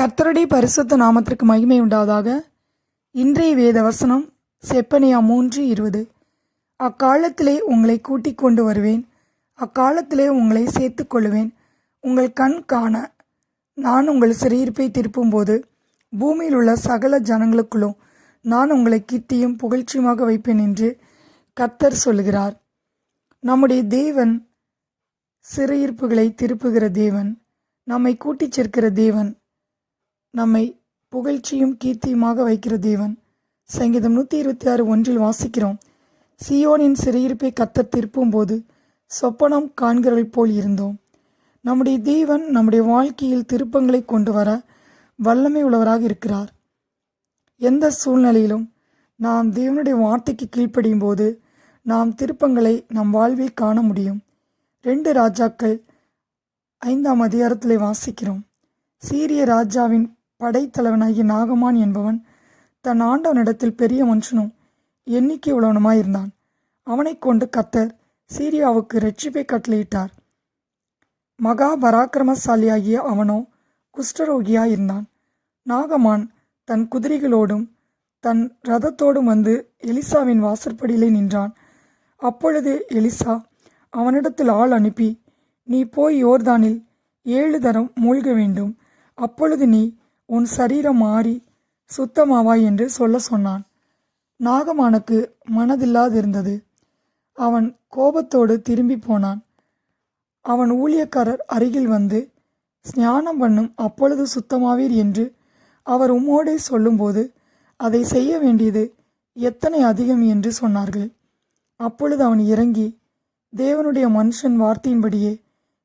கர்த்தருடைய பரிசுத்த நாமத்திற்கு மகிமை உண்டாவதாக. இன்றைய வேத வசனம் செப்பனியா மூன்று இருபது. அக்காலத்திலே உங்களை கூட்டிக் கொண்டு வருவேன். அக்காலத்திலே உங்களை சேர்த்து கொள்ளுவேன். உங்கள் கண் காண. நான் உங்கள் சிறையிருப்பை திருப்பும்போது பூமியில் உள்ள சகல ஜனங்களுக்குள்ளும் நான் உங்களை கீர்த்தியும் புகழ்ச்சியுமாக வைப்பேன் என்று கர்த்தர் சொல்லுகிறார். நம்முடைய தேவன் சிறையிருப்புகளை திருப்புகிற தேவன் நம்மை கூட்டிச் சேர்க்கிற தேவன் நம்மை புகழ்ச்சியும் கீர்த்தியுமாக வைக்கிற தேவன். சங்கீதம் நூற்றி இருபத்தி ஆறு ஒன்றில் வாசிக்கிறோம். சியோனின் சிறையிருப்பை கத்தர் திருப்பும் போது சொப்பனம் காண்கிறவள் போல் இருந்தோம். நம்முடைய தேவன் நம்முடைய வாழ்க்கையில் திருப்பங்களை கொண்டு வர வல்லமை உள்ளவராக இருக்கிறார். எந்த சூழ்நிலையிலும் நாம் தேவனுடைய வார்த்தைக்கு கீழ்ப்படியும் போது நாம் திருப்பங்களை நம் வாழ்வில் காண முடியும். ரெண்டு ராஜாக்கள் ஐந்தாம் அதிகாரத்தில் வாசிக்கிறோம். சீரிய ராஜாவின் படைத்தலைவனாகிய நாகமான் என்பவன் தன் ஆண்டவனிடத்தில் பெரிய மனுஷனும் எண்ணிக்கை உள்ளவனுமாயிருந்தான் அவனைக் கொண்டு கத்தர் சீரியாவுக்கு ரட்சிப்பை கட்டளையிட்டார். மகா பராக்கிரமசாலியாகிய அவனோ குஷ்டரோகியாயிருந்தான். நாகமான் தன் குதிரைகளோடும் தன் ரதத்தோடும் வந்து எலிசாவின் வாசற்படியிலே நின்றான். அப்பொழுது எலிசா அவனிடத்தில் ஆள் அனுப்பி நீ போய் யோர்தானில் ஏழு தரம் மூழ்க வேண்டும் அப்பொழுது நீ உன் சரீரம் மாறி சுத்தமாவாய் என்று சொல்ல சொன்னான். நாகமானுக்கு மனதில்லாதிருந்தது. அவன் கோபத்தோடு திரும்பி போனான். அவன் ஊழியக்காரர் அருகில் வந்து ஸ்நானம் பண்ணும் அப்பொழுது சுத்தமாவீர் என்று அவர் உம்மோடே சொல்லும்போது அதை செய்ய வேண்டியது எத்தனை அதிகம் என்று சொன்னார்கள். அப்பொழுது அவன் இறங்கி தேவனுடைய மனுஷன் வார்த்தையின்படியே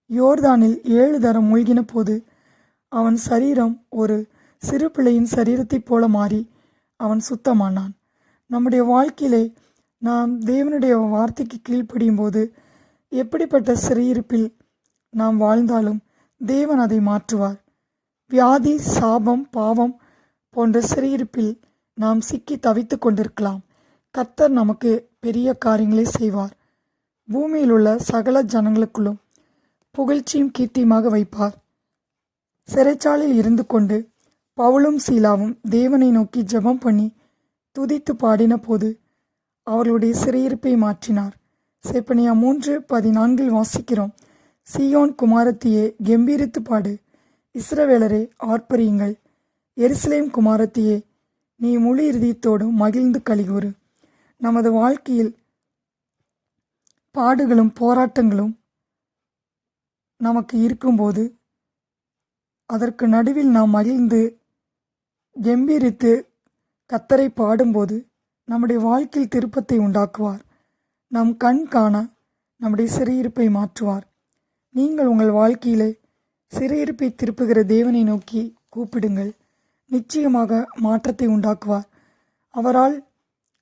யோர்தானில் ஏழு தரம் மூழ்கின போது அவன் சரீரம் ஒரு சிறு பிள்ளையின் சரீரத்தைப் போல மாறி அவன் சுத்தமானான். நம்முடைய வாழ்க்கையிலே நாம் தேவனுடைய வார்த்தைக்கு கீழ்ப்படியும் போது எப்படிப்பட்ட சிறையிருப்பில் நாம் வாழ்ந்தாலும் தேவன் அதை மாற்றுவார். வியாதி சாபம் பாவம் போன்ற சிறையிருப்பில் நாம் சிக்கி தவித்து கொண்டிருக்கலாம். கத்தர் நமக்கு பெரிய காரியங்களை செய்வார். பூமியில் உள்ள சகல ஜனங்களுக்குள்ளும் புகழ்ச்சியும் கீர்த்தியுமாக வைப்பார். சிறைச்சாலில் இருந்து கொண்டு பவுலும் சீலாவும் தேவனை நோக்கி ஜெபம் பண்ணி துதித்து பாடின போது அவர்களுடைய சிறையிருப்பை மாற்றினார். சேப்பனியா மூன்று பதினான்கில் வாசிக்கிறோம். சியோன் குமாரத்தியே கெம்பீரித்து பாடு. இஸ்ரவேலரே ஆர்ப்பரியுங்கள். எருசலேம் குமாரத்தியே நீ முழு இறுதியத்தோடும் மகிழ்ந்து கலிகூறு நமது வாழ்க்கையில் பாடுகளும் போராட்டங்களும் நமக்கு இருக்கும்போது அதற்கு நடுவில் நாம் மகிழ்ந்து கம்பீரித்து கத்தரை பாடும்போது நம்முடைய வாழ்க்கையில் திருப்பத்தை உண்டாக்குவார். நம் கண் காண நம்முடைய சிறையிருப்பை மாற்றுவார். நீங்கள் உங்கள் வாழ்க்கையிலே சிறையிருப்பை திருப்புகிற தேவனை நோக்கி கூப்பிடுங்கள். நிச்சயமாக மாற்றத்தை உண்டாக்குவார். அவரால்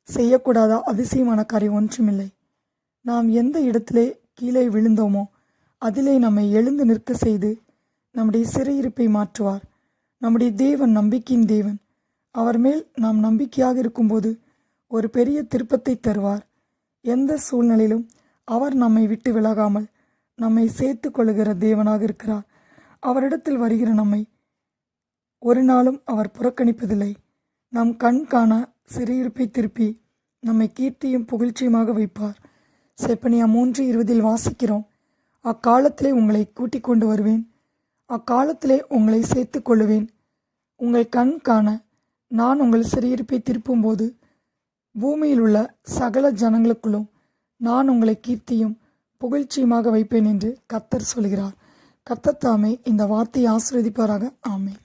செய்யக்கூடாத அதிசயமான காரியம் ஒன்றுமில்லை. நாம் எந்த இடத்திலே கீழே விழுந்தோமோ அதிலே நம்மை எழுந்து நிற்க செய்து நம்முடைய சிறையிருப்பை மாற்றுவார். நம்முடைய தேவன் நம்பிக்கையின் தேவன். அவர் மேல் நாம் நம்பிக்கையாக இருக்கும்போது ஒரு பெரிய திருப்பத்தை தருவார். எந்த சூழ்நிலையிலும் அவர் நம்மை விட்டு விலகாமல் நம்மை சேர்த்து கொள்ளுகிற தேவனாக இருக்கிறார். அவரிடத்தில் வருகிற நம்மை ஒரு நாளும் அவர் புறக்கணிப்பதில்லை. நம் கண் காண சிறையிருப்பை திருப்பி நம்மை கீர்த்தியும் புகழ்ச்சியுமாக வைப்பார். செப்பனியா மூன்று இருபதில் வாசிக்கிறோம். அக்காலத்திலே உங்களை கூட்டிக் கொண்டு வருவேன். அக்காலத்திலே உங்களை சேர்த்து கொள்ளுவேன் உங்கள் கண் காண நான் உங்கள் சிறையிருப்பை திருப்பும்போது பூமியில் உள்ள சகல ஜனங்களுக்குள்ளும் நான் உங்களை கீர்த்தியும் புகழ்ச்சியுமாக வைப்பேன் என்று கத்தர் சொல்கிறார். கத்தத்தாமே இந்த வார்த்தையை ஆசிர்வதிப்பாராக. ஆமேன்.